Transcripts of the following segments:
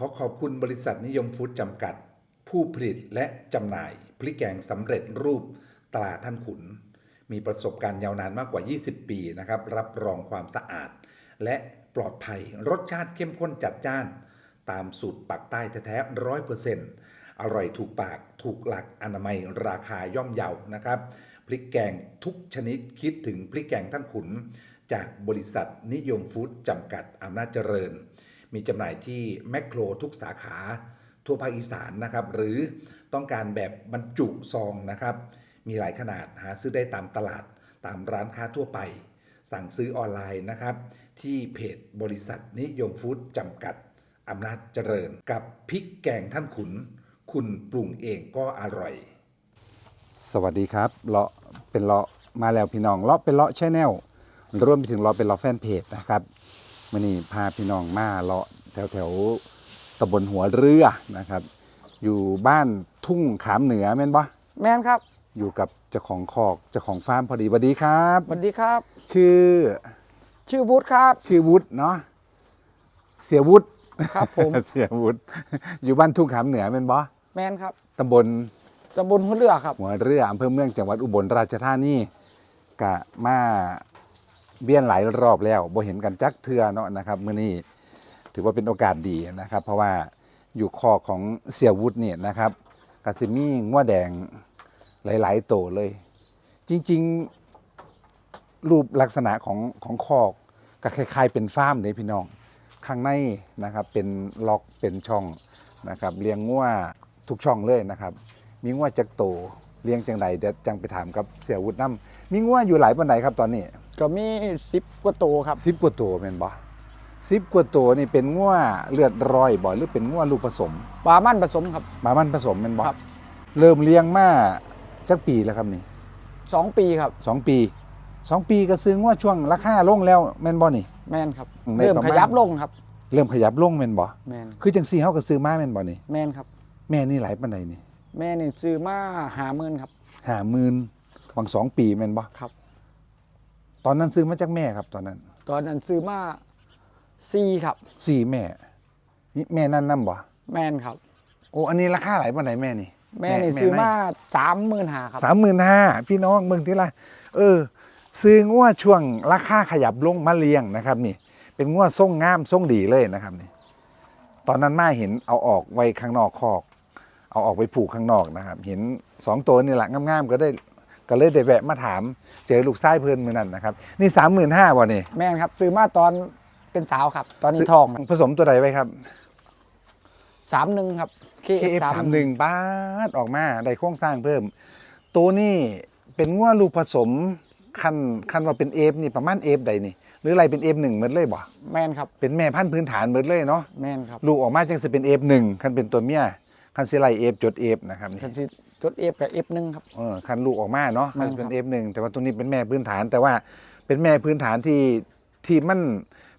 ขอขอบคุณบริษัทนิยมฟู้ดจำกัด ผู้ผลิตและจำหน่าย พริกแกงสำเร็จรูปตราท่านขุน มีประสบการณ์ยาวนานมากกว่า 20 ปีนะครับ รับรองความสะอาด และปลอดภัยรสชาติเข้มข้นจัดจ้าน ตามสูตรปักใต้แท้ๆร้อยเปอร์เซ็นต์อร่อยถูกปากถูกหลักอนามัยราคาย่อมเยานะครับพริกแกงทุกชนิดคิดถึงพริกแกงท่านขุน จากบริษัทนิยมฟู้ดจำกัดอำนาจเจริญ มีจำหน่ายที่แมคโครทุกสาขาทั่วภาคอีสานนะครับ หรือต้องการแบบบรรจุซองนะครับ มีหลายขนาดหาซื้อได้ตามตลาดตามร้านค้าทั่วไป สั่งซื้อออนไลน์นะครับ ที่เพจบริษัทนิยมฟู้ดจำกัดอำนาจเจริญ กับพริกแกงท่านขุน คุณปรุงเองก็อร่อย สวัสดีครับเลาะเป็นเลาะมาแล้วพี่น้องเลาะเป็นเลาะชแนลรวมไปถึงเลาะเป็นเลาะแฟนเพจนะครับ มื่อนี้พาพี่น้องมาเลาะแถวแถวๆตำบลหัวเรือนะครับ อยู่บ้านทุ่งขามเหนือแม่นปะแมนครับอยู่กับเจ้าของคอกเจ้าของฟาร์มพอดีสวัสดีครับ สวัสดีครับ ชื่อชื่อวุฒิครับ ชื่อวุฒิเนาะเสียวุฒิครับผม เสียวุฒิอยู่บ้านทุ่งขามเหนือแม่นปะแมนครับตำบลตำบลหัวเรือครับ หัวเรืออำเภอเมืองจังหวัดอุบลราชธานีกะมา เบี้ยนหลายรอบแล้วบ่เห็นกันจักเทือเนาะนะครับมื้อนี้ถือว่าเป็นโอกาสดีนะครับ เพราะว่าอยู่คอกของเสี่ยวุฒิเนี่ยนะครับกสิมีงัวแดงหลาย ๆ โตเลย จริง ๆ รูปลักษณะของของคอกก็คล้าย ๆ เป็นฟาร์มเลยพี่น้อง ข้างในนะครับเป็นล็อกเป็นช่องนะครับเลี้ยงงัวทุกช่องเลยนะครับ มีงัวจักโตเลี้ยงจังใดเดี๋ยวจังไปถามกับเสี่ยวุฒิน้ำมีงัวอยู่หลายปานใดครับตอนนี้ ก็มีสิบกว่าตัวครับสิบกว่าตัวเป็นบ่สิบกว่าตัวนี่เป็นงัวเลือดร้อยบ่หรือเป็นงัวลูกผสมปลามั่นผสมครับ หมามันผสมเป็นบ่ครับ เริ่มเลี้ยงมาจักปีแล้วครับนี่สองปีครับ สองปีสองปีก็ซื้องัวช่วงราคาลงแล้วแม่นบ่นี่ แมนครับ ในเริ่มประมาณขยับลงครับ เริ่มขยับลงแม่นบ่แมนคือจังซี่เฮาก็ซื้อมาแม่นบ่นี่แมนครับ แม่นี่หลายปานใดนี่แม่นี่ซื้อมาหาเมินครับ ห้าหมื่นบางสองปีแม่นบ่ครับ ตอนนั้นซื้อมาจากแม่ครับตอนนั้นตอนนั้นซื้อมาซีครับ สี่แม่นี่แม่นั่นนํบ่แมนครับ โอ้อันนี้ราคาหลายปานใดแม่นี่ แม่นี่ซื้อมาสามหมื่นหาครับ สามหมื่นห้าพี่น้องเมืองที่ละเออ ซื้องัวช่วงราคาขยับลงมาเลี้ยงนะครับ นี่ เป็นงัวทรงงามทรงดีเลยนะครับนี่ ตอนนั้นมาเห็นเอาออกไว้ข้างนอกคอก เอาออกไปผูกข้างนอกนะครับ เห็นสองตัวนี่แหละงามๆก็ได้ ก็เลยได้แวะมาถามเจอลูกไส้เพื่อนมือนั่นนะครับนี่สามหมื่นห้าบ่นี่แมนครับซื้อมาตอนเป็นสาวครับ ตอนนี้ทองผสมตัวใดไว้ครับสามหนึ่งครับ KF สามหนึ่งป้าดออกมาได้โครงสร้างเพิ่ม ตัวนี้เป็นงัวลูกผสมคันคันว่าเป็นเอฟนี่ประมาณเอฟใดนี่ หรืออะไรเป็นเอฟหนึ่งเหมือนเลยบ่แมนครับเป็นแม่พันธุ์พื้นฐานเหมือนเลยเนาะแมนครับลูกออกมาจังสิเป็นเอฟหนึ่งคันเป็นตัวเมียคันสิไลเอฟจดเอฟนะครับนี่คันซี จดเอฟกับเอฟหนึ่งครับ เออคันลูกออกมาเนาะมัคันนสิเป็นครับเอฟหนึ่งแต่ว่าตัวนี้เป็นแม่พื้นฐาน แต่ว่าเป็นแม่พื้นฐานที่ที่มัน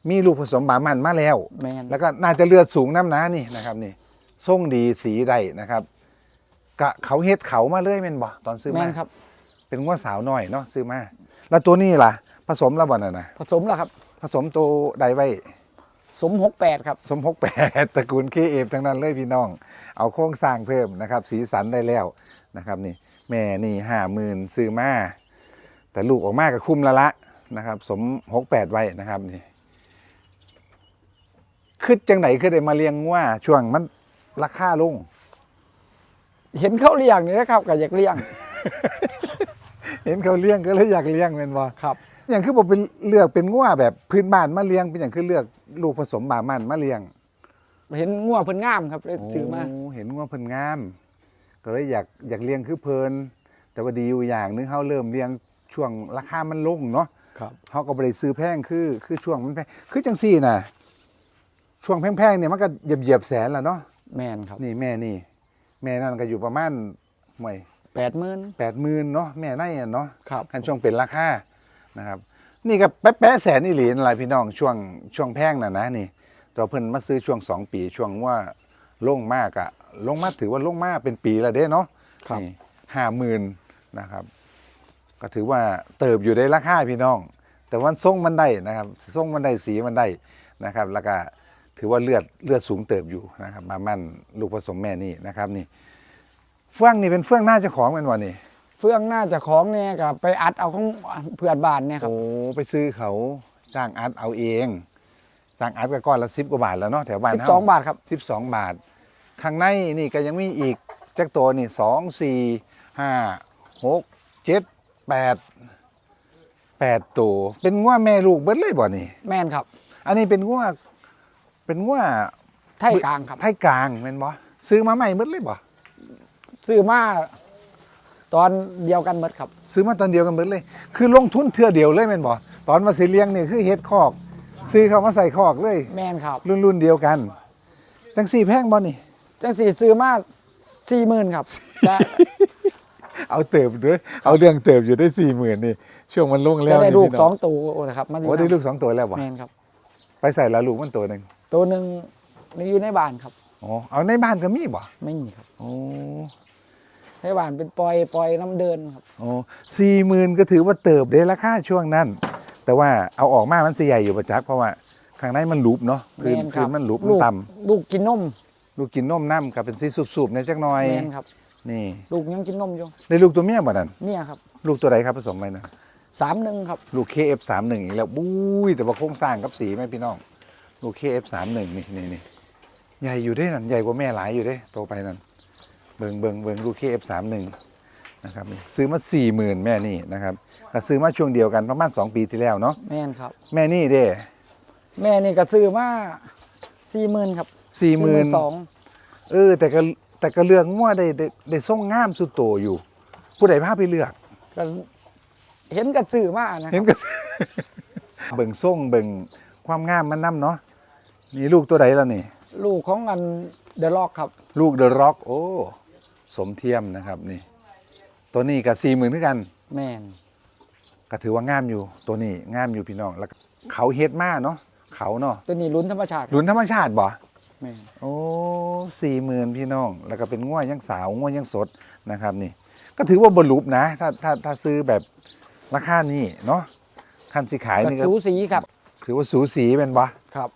มีลูกผสมบามันมาแล้ว แมนแล้วก็น่าจะเลือดสูงน้ำหนานี่นะครับนี่ทรงดีสีได้นะครับกะเขาเฮ็ดเขามาเลยแม่นบ่ตอนซื้อแมมานครับ เป็นงัวสาวน้อยเนาะซื้อมา แล้วตัวนี้ล่ะ ผสมแล้วบ่น่ะนะผสมแล้วครับ ผสมตัวใดไว้ สมหกแปดครับ สมพกแปดตระกูลเคเอฟทั้งนั้นเลยพี่น้อง เอาโครงสร้างเพิ่มนะครับ สีสันได้แล้วนะครับนี่แม่นี่ห้าหมื่นซื้อมาแต่ลูกออกมาก็คุ้มและละนะครับ สมหกแปดไว้นะครับนี่ขึ้นจังไหนขึ้นได้มาเลี้ยงว่าช่วงมันราคาลง เห็นเขาเลี้ยงนี่นะครับก็อยากเลี้ยง เห็นเขาเลี้ยงก็เลยอยากเลี้ยงเป็นบ่ครับ อย่างคือผมเป็นเลือกเป็นงัวแบบพื้นบ้านมาเลี้ยงเป็นอย่างคือเลือก ลูกผสมบามันมาเลี้ยงเห็นง่วงเพิ่นงามครับเลยซื้อมาโเห็นงัวเพิ่นงาม ก็เลยอยากอยากเลี้ยงคือเพลินแต่ว่าดีอยู่อย่างหนึงเขาเริ่มเลี้ยงช่วงราคามันลงเนาะครับเขาก็บ่ได้ซื้อแพงคือคือช่วงมันแพงคือจังซี่น่ะช่วงแพงๆเนี่ยมันก็เหยียบเหยียบๆแสนแล้วเนาะแมนครับนี่แม่นี่ แม่นั่นก็อยู่ประมาณหม่วยแปดหมื่นแปดหมื่นเนาะแม่ในอะเนาะครับอันช่วงเป็นราคานะครับ นี่ก็แป๊ะๆแสนอีหลีนอะไรพี่น้องช่วงช่วงแพงน่ะนะนี่ตัวเพิ่นมาซื้อช่วงสองปีช่วงว่าลงมากอะลงมาถือว่าลงมาเป็นปีแล้วเด้เนาะครับนี่ห้าหมื่นนะครับ ก็ถือว่าเติบอยู่ในราคาพี่น้อง แต่ว่าทรงมันได้นะครับทรงมันได้สีมันได้นะครับ แล้วก็ถือว่าเลือดเลือดสูงเติบอยู่นะครับ มามั่นลูกผสมแม่นี่นะครับนี่เฟื่องนี่เป็นเฟื่องหน้าเจ้าของแมันวะนี่ เฟื่องน่าจะของเนี่ยกับไปอัดเอาของเพื่อนบ้านเนี่ยครับ โอ้ไปซื้อเขาจ้างอัดเอาเองจ้างอัดก็ก้อนละสิบกว่าบาทแล้วเนาะแถวบ้านสิบเฮาสองบาทครับสิบสองบาท ข้างในนี่ก็ยังมีอีกจักตัวนี่สองสี่ห้าหกเจ็ดแปดแปดตัวเป็นง่วแม่ลูกเบิดเลยบ่นี่ แม่นครับ อันนี้เป็นง่วเป็นง่วไทยกลางครับไทยกลางเป็นบ่ซื้อมาใหม่เบิดเลยบ่ซื้อมา ตอนเดียวกันหมดครับ ซื้อมาตอนเดียวกันเบิดเลย คือลงทุนเทื่อเดียวเลยเป็นบ่ตอนมาสิเลี้ยงนี่คือเฮ็ดคอก ซื้อเขามาใส่คอกเลย แม่นครับรุ่นรุ่นเดียวกันจังสี่แพงบ่นี่ จังสี่ซื้อมาสี่หมื่นครับแต่ เอาเติบด้วยเอาเรื่องเติบอยู่ได้สี่หมื่นนี่ช่วงมันลงแล้วจะได้นี่ลูกพี่น้สองตัวนะครับมันโอ้ได้ลูกสองตัวแล้ววะแม่นครับ ไปใส่ละลูกมันตัวหนึ่งตัวหนึ่งนี่อยู่ในบ้านครับ อ๋อเอาในบ้านก็มีบ่ไม่มีครับโอ้ ในบ้านเป็นปล่อยปล่อยน้ำเดินครับโอ้สี่หมื่นก็ถือว่าเติบได้ราคาช่วงนั้น แต่ว่าเอาออกมามันเสียใหญ่อยู่ประจักษ์เพราะว่าข้างในมันหลุบเนาะคือแม่นคคืรัอบมันหลุบมันลูกต่ลูกกินนมำลูกกินนมน้ำกับเป็นสีสูบๆในจักหน่อย แม่นครับ นี่ลูกยังกินนมอยู่ได้ลูกตัวเมียบ่นั่นเนี่ยครับลูกตัวใดครับผสมไปนะสามหนึ่งครับ ลูก KF31 อีกแล้วบุ้ยแต่ว่าโครงสร้างกับสีไหมพี่น้อง ลูก KF31 นี่นี่นี่ใหญ่อยู่ได้นั่นใหญ่กว่าแม่หลายอยู่ได้โตไปนั่น เบิงเบิงเบิงลูก KF31 นะครับนี่ซื้อมาสี่หมื่นแม่นี่นะครับก็ซื้อมาช่วงเดียวกันประมาณ2ปีที่แล้วเนาะแม่นครับ แม่นี่เด้แม่นี่ก็ซื้อมาสี่หมื่นครับสี่หมื่นสองเออ แต่ก็แต่ก็เลือกมั่วได้ได้ได้ส่งงามสุดโตอยู่ ผู้ใดพาไปเลือกก็เห็นกับซื้อมานะคเห็รันบก็เบิ่งส่งเบิ่งความงามมันนํเนาะนี่ลูกตัวใดแล้วนี่ ลูกของอันเดอะล็อกครับ ลูกเดอะร็อกโอ้ สมเทียมนะครับนี่ ตัวนี้กับสี่หมื่นด้วยกัน แม่นก็ถือว่างามอยู่ตัวนี้งามอยู่พี่น้องแล้วก็เขาเฮ็ดมาเนาะเขาเนาะตัวนี้ลุ้นธรรมชาติหลุนธรรมชาติบ่แม่นโอ้สี่หมื่นพี่น้อง แล้วก็เป็นง่วยยังสาวง่วยยังสดนะครับนี่ ก็ถือว่าบรรลุนะ ถ้าถ้าถ้าซื้อแบบราคานี้เนาะคันสิขายกับนี่ก็สูสีครับ ถือว่าสูสีเป็นบ่ครับ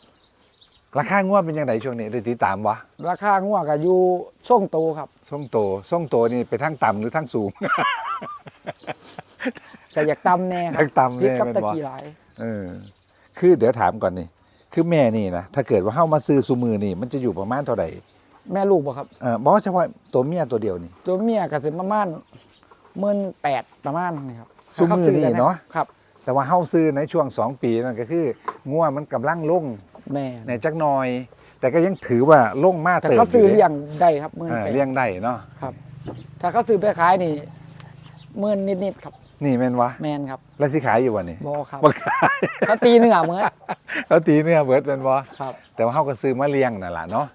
ราคาง่วเป็นยังไงช่วงนี้ได้ติดตามบ่ราคางัวก็อยู่ส่งโตครับส่งโตส่งโตนี่ไปทั้งต่ำหรือทั้งสูง ก็อยากตำแน่ครัอยากตำแน่พิษกับแม่นตะบ่กี้หลาย เออคือเดี๋ยวถามก่อนนี่ คือแม่นี่นะ ถ้าเกิดว่าเข้ามาซื้อซูมือนี่ มันจะอยู่ประมาณเท่าไหร่แม่ลูกบ่ครับ เออบอกว่าเฉพาะตัวเมียตัวเดียวนี่ ตัวเมียก็สิประมาณหมื่นแปดประมาณนี้ครับซุมื้อนี่เนาะ ครับ แต่ว่าเข้าซื้อในช่วงสองปีนั่นก็คือ งัวมันกำลังลง แม่ในจักหน่อย แต่ก็ยังถือว่าลงมาแต่เติบเขาซื้อด้เลี้ยงได้ครับหมื่นเออแปดเลี้ยงได้เนาะครับ ถ้าเขาซื้อไปขายนี่หมื่นนิดๆครับ นี่แม่นวะแมนครับแล้วสิขายอยู่วันนี้บอครับบ่ขายเขาตีเนื้อเหมือนแล้วตีเนี่ยเบิดเป็นวะครับแต่ว่าเขาก็ซื้อมาเลี้ยงนั่นแหละเนาะ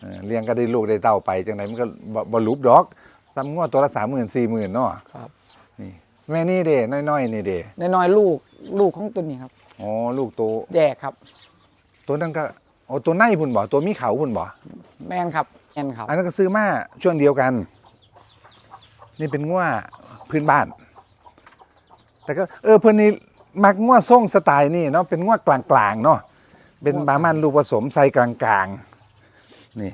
เออเลี้ยงก็ได้ลูกได้เต้าไปจังไหนมันก็บ่บ่ลุบดอกซ้ำงัวตัวละสามหมื่นสี่หมื่นเนาะครับนี่แม่นี่เด้น้อยๆนี่เด้น้อยๆลูกลูกของตัวนี้ครับอ๋อลูกตัวแยกครับ ตัวนั้นก็โอ้ตัวในพุ่นบ่ตัวมีเขาพุ่นบ่แมนครับแมนครับ อันนั้นก็ซื้อมาช่วงเดียวกัน นี่เป็นง่วพื้นบ้าน แต่ก็เออเพื่อนนี่มักง่วส่งสไตล์นี่เนาะเป็นง่วกลางๆเนาะเป็นบามันลูกผสมไซกลางๆ นี่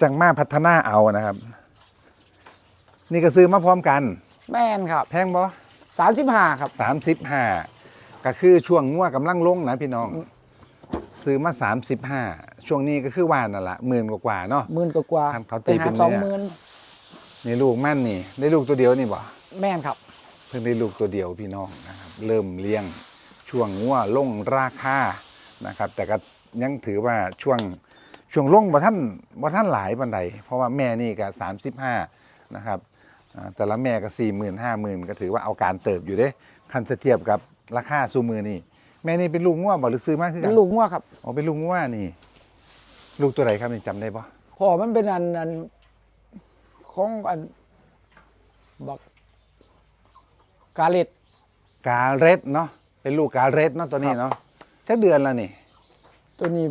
จังมาพัฒนาเอานะครับ นี่ก็ซื้อมาพร้อมกัน แมนครับแพงบ่สามสิบห้าครับสามสิบห้าก็คือช่วงง่วกำลังลงนะพี่น้อง ซื้อมาสามสิบห้าช่วงนี้ก็คือวานนั่นแหละหมื่นกว่าๆเนาะ หมื่นกว่าครับเขาๆตีไปหาเป็นสองเนี่ยหมื่นนี่ลูกมั่นนี่ ได้ลูกตัวเดียวนี่บ่แมนครับ เพิ่งได้ลูกตัวเดียวพี่น้องนะครับเริ่มเลี้ยงช่วงงัวลงราคานะครับ แต่ก็ยังถือว่าช่วงช่วงลงบ่ท่านบ่ท่านหลายบันไดเพราะว่าแม่นี่ก็สามสิบห้านะครับอ่าแต่ละแม่ก็สี่หมื่นห้าหมื่นก็ถือว่าเอาการเติบอยู่เด้คันเทียบกับราคาซูมือนี่ แม่นี่เป็นลูกงัวบ่หรือซื้อมาคือกัเป็นนลูกงัวครับอ๋อเป็นลูกงัวนี่ ลูกตัวไหนครับนี่จำได้ปะพอมันเป็นอันอันของอันบักกาเลตกาเรตเนาะเป็นลูกกาเรตเนาะตัวนี้เนาะแค่เดือนแล้วนี่ ตัวนี้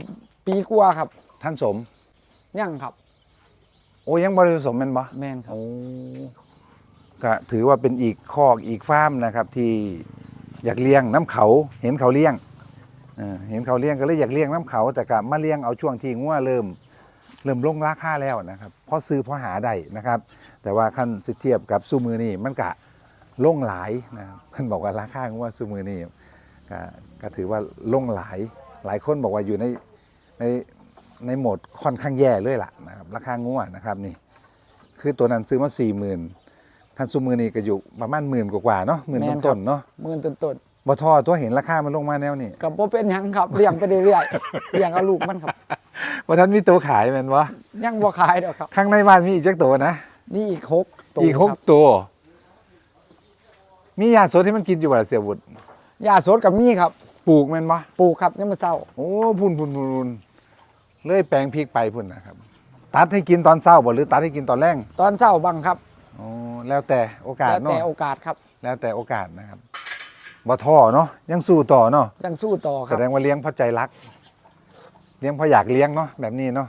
ปีกว่าครับท่านสม ย่างครับ โอ้ยังบริสมแมันปะ แมนครับโอ้ก็ถือว่าเป็นอีกคอกอีกฟาร์มนะครับที่ อยากเลี้ยงน้ำเขาเห็นเขาเลี้ยงเห็นเขาเลี้ยงก็เลยอยากเลี้ยงน้ำเขาแต่ก็มาเลี้ยงเอาช่วงที่งัวเริ่ม เริ่มลงราคาแล้วนะครับพอซื้อพอหาได้นะครับ แต่ว่าขั้นสิเทียบกับซูมือนี่มันกะลงหลายนะครับเพิ่นบอกว่าราคางัวซูมือนี่ก็ก็ถือว่าลงหลาย หลายคนบอกว่าอยู่ในในในโหมดค่อนข้างแย่เลยล่ะนะครับราคางัวนะครับนี่คือตัวนั้นซื้อมาสี่หมื่น คันซูมือนี่ก็อยู่ประมาณหมื่นกว่าๆเนาะหมื่นแม่นครับ ต้นๆเนาะหมื่นต้นบ่ทอตัวเห็นราคามันลงมาแนวนี้ๆก็บ่เป็นหยังครับเลี้ยงไปเรื่อยๆเลี้ยงเอาลูกมันครับ ว่าท่านมีตัวขายแมันวะยังบ่ขายดอกครับ ข้างในบ้านมีอีกจักตัวนะนี่อีกหกตัวอีกหกครับตัว มียาสดที่มันกินอยู่บ่ล่ะเสียบุตรยาสดกับมีครับ ปลูกแมันบ่ปลูกครับยังมาเจ้าโอ้พุ่นพุ่นพุ่นพุ่นเลยแปลงพริกไปพุ่นนะครับ ตัดให้กินตอนเช้าบ่หรือตัดให้กินตอนแรงตอนเช้าบังครับโอ้ แล้วแต่โอกาสแล้วเนาะแต่โอกาสครับแล้วแต่โอกาสนะครับบ่ท่อเนาะยังสู้ต่อเนาะยังสู้ต่อคแสรับดงว่าเลี้ยงเพราะใจรัก เลี้ยงเพราะอยากเลี้ยงเนาะแบบนี้เนาะ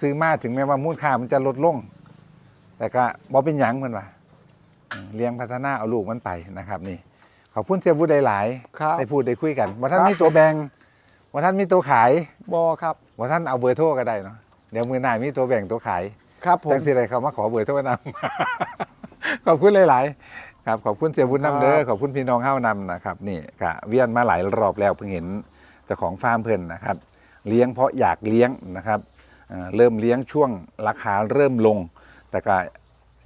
ซื้อมาถึงแม้ว่ามูลค่ามันจะลดลง แต่ก็บ่เป็นหยังเพิ่นว่าเออเลี้ยงพัฒนาเอาลูกมันไปนะครับ นี่ขอบคุณเสียบุญหลายครับ ๆได้พูดได้คุยกันว่าท่านครับ มีตัวแบ่งว่าท่านมีตัวขาย บอครับ ว่าท่านเอาเบอร์โทรก็ได้เนาะเดี๋ยวมือหน้ามีตัวแบ่งตัวขาย ครับผม จังสิไรเขามาขอเบอร์โทรนำ ขอบคุณหลาย ๆ ครับขอบคุณเสียบุญนำเด้อครับขอบคุณพี่น้องเฮ้านำนะครับนี่กะเวียนมาหลายรอบแล้วเพิ่งเห็นเจ้าของฟาร์มเพิ่นนะครับ เลี้ยงเพราะอยากเลี้ยงนะครับเอ่อเริ่มเลี้ยงช่วงราคาเริ่มลง แต่ก็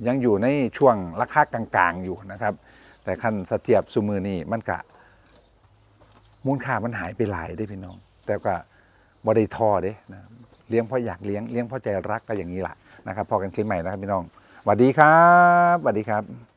ยังอยู่ในช่วงราคากลาง ๆ อยู่นะครับ แต่ขั้นสเทียบซูมือนี่มันกะ มูลค่ามันหายไปหลายได้พี่น้อง แต่ก็ บริทอเด้นะเลี้ยงเพราะอยากเลี้ยงเลี้ยงเพราะใจรักก็อย่างนี้แหละนะครับพอกันคลิปใหม่นะครับพี่น้องสวัสดีครับสวัสดีครับ